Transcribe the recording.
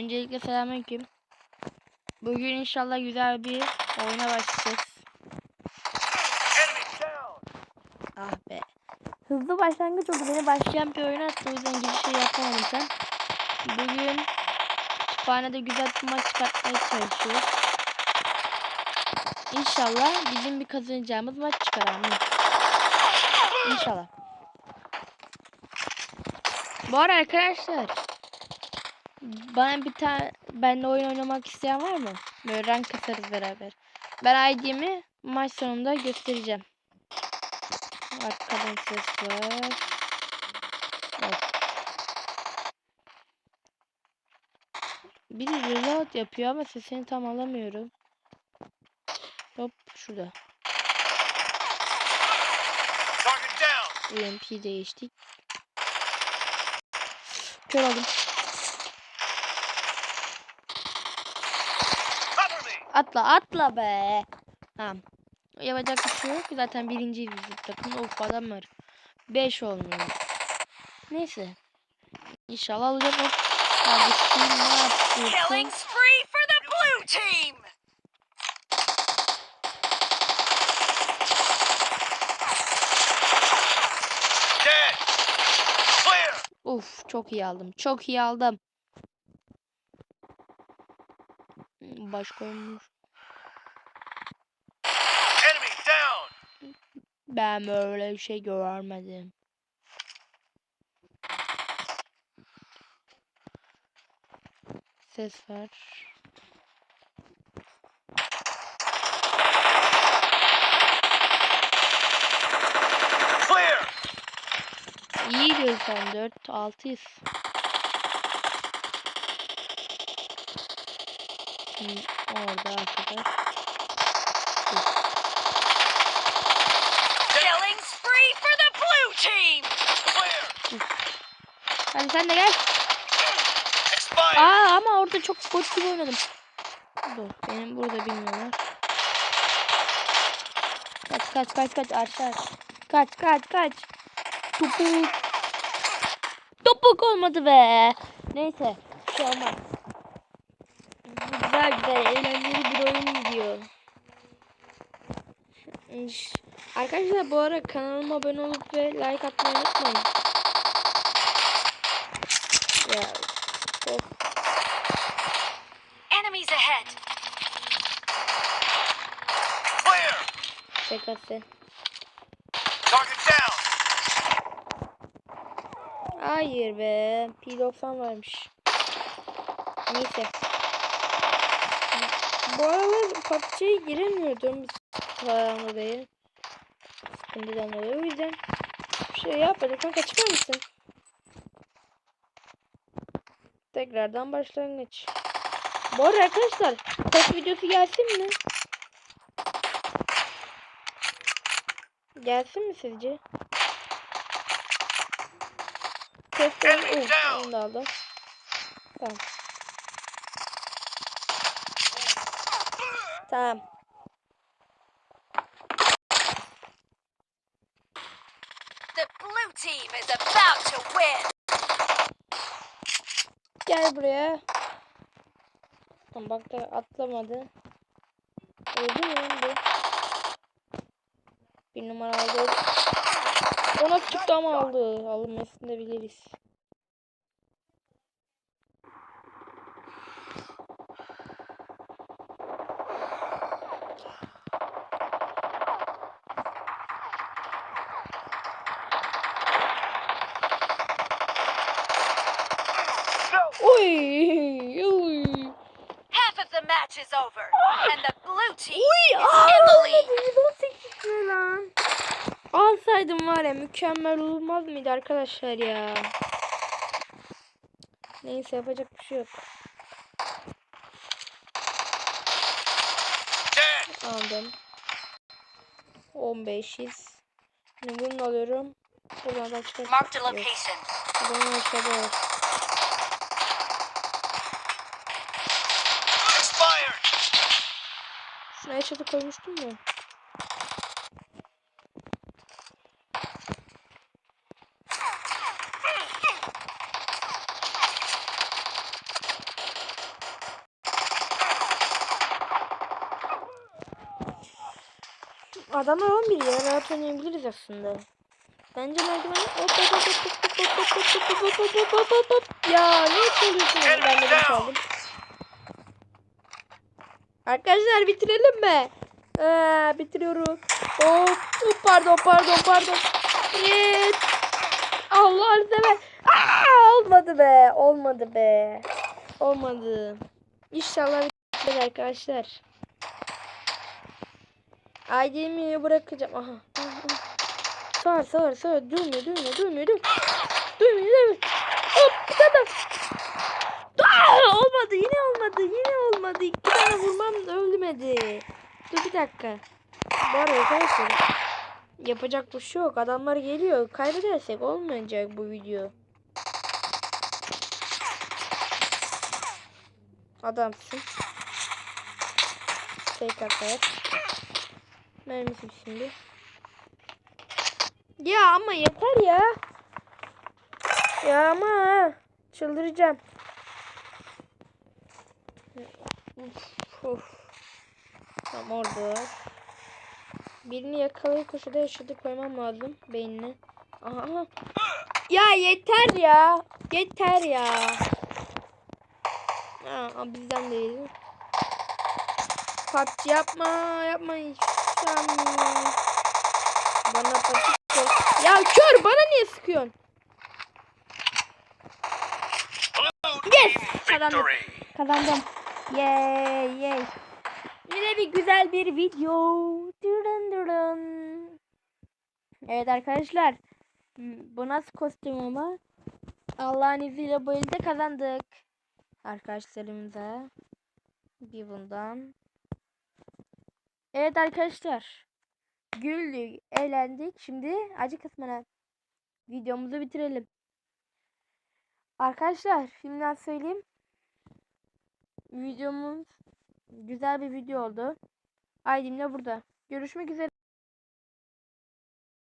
Öncelikle selamünaleyküm. Bugün inşallah güzel bir oyuna başlayacağız. Ah be. Hızlı başlangıç oldu. Beni başlayan bir oyuna attı. O yüzden gibi şey yapamadım sen. Bugün kütüphanede güzel bir maç çıkartmaya çalışıyoruz. İnşallah bizim bir kazanacağımız maç çıkar. İnşallah. Bu arada arkadaşlar bana bir tane benimle oyun oynamak isteyen var mı? Böyle rank kasarız beraber. Ben ID'mi maç sonunda göstereceğim. Arkadan ses var. Yok. Biri reload yapıyor ama sesini tam alamıyorum. Hop şurada. UMP değiştik. Kör oldum. Atla atla be. Tamam. Yapacak bir şey yok. Zaten birinciyiz biz takım. Of adam var. 5 olmuyor. Neyse. İnşallah alacak o. Kardeşim ne yapıyorsun? Killing spree for the blue team! Uf çok iyi aldım. Çok iyi aldım. Başka olmuş. Ben böyle bir şey görmedim. Ses var. Clear. İyi diyorsun 4 6'yız. Hmm, Orada arkadaş. Killing spree for the blue team! Hadi sen de gel. Aa ama orada çok bot gibi oynadım. Dur benim burada bilmiyorlar. Kaç kaç kaç kaç aşağı. Kaç kaç kaç. Topuk. Topuk olmadı be. Neyse şey olmaz. Güzel güzel eğlenceli bir oyun gidiyor. Arkadaşlar bu ara kanalıma abone olup ve like atmayı unutmayın. Ya of. Enemies ahead! Clear. Şakası. Target down. Hayır be. P90 varmış. Neyse. Bu aralar PUBG'ye giremiyordum. Sıkıntılardan dolayı. Sıkıntıdan dolayı. O yüzden bir şey yapmadık. Kanka çıkar mısın? Tekrardan başlangıç. Bu arada arkadaşlar test videosu gelsin mi? Gelsin mi sizce? Uf, down. onu aldım. Tamam. Tamam. The blue team is about to win! Gel buraya. Tamam bak da atlamadı. Öldü mü bu? Bir numara aldı. Ona çıktı ama aldı. Alınmasını da biliriz. İs over, and the blue team Uy! is the lead! 118 ne lan? Alsaydım var ya mükemmel olmaz mıydı arkadaşlar ya? Neyse yapacak bir şey yok. Aldım. 15'iz. Şimdi bunu alıyorum. Buradan da çıkar. Marked a Yok. location. Bunun aşağıda. Şuna eşatı koymuştum ya. Adamlar 11 ya rahat oynayabiliriz aslında. Bence merdiven hop hop hop hop hop hop hop hop hop hop hop hop hop hop ya ne çalıyorsun ben de kaldım. Arkadaşlar bitirelim mi? Ee, bitiriyorum. Hop, hop pardon pardon pardon. Evet. Allah'ını. Aa, olmadı be. Olmadı be. Olmadı. İnşallah bitirir arkadaşlar. Ailemi bırakacağım. Aha. Sağır sağır sağır. Durmuyor durmuyor durmuyor. Durmuyor durmuyor. durmuyor. Hop olmadı yine olmadı yine olmadı. İki tane vurmam da ölmedi. Dur bir dakika. Arada arkadaşlar yapacak bir şey yok. Adamlar geliyor. Kaybedersek olmayacak bu video. Adamsın. Fake atar. Mermisi şimdi. Ya ama yeter ya. Ya ama çıldıracağım. Uf, uf. Tamam orada. Birini yakalayıp köşede yaşadı koymam lazım beynine. Aha, aha. Ya yeter ya. Yeter ya. Ha, bizden değil. PUBG yapma yapma. Sen- Bana PUBG Ya kör bana niye sıkıyorsun? Yes! Kazandım. Kazandım. Yay yay. Yine bir güzel bir video. Dırın dırın. Evet arkadaşlar. m, Bu nasıl kostüm ama? Allah'ın izniyle bu elde kazandık. Arkadaşlarımıza. Bir bundan. Evet arkadaşlar. Güldük, eğlendik. Şimdi acı kısmına videomuzu bitirelim. Arkadaşlar şimdiden söyleyeyim. Videomuz güzel bir video oldu. Aydın da burada. Görüşmek üzere.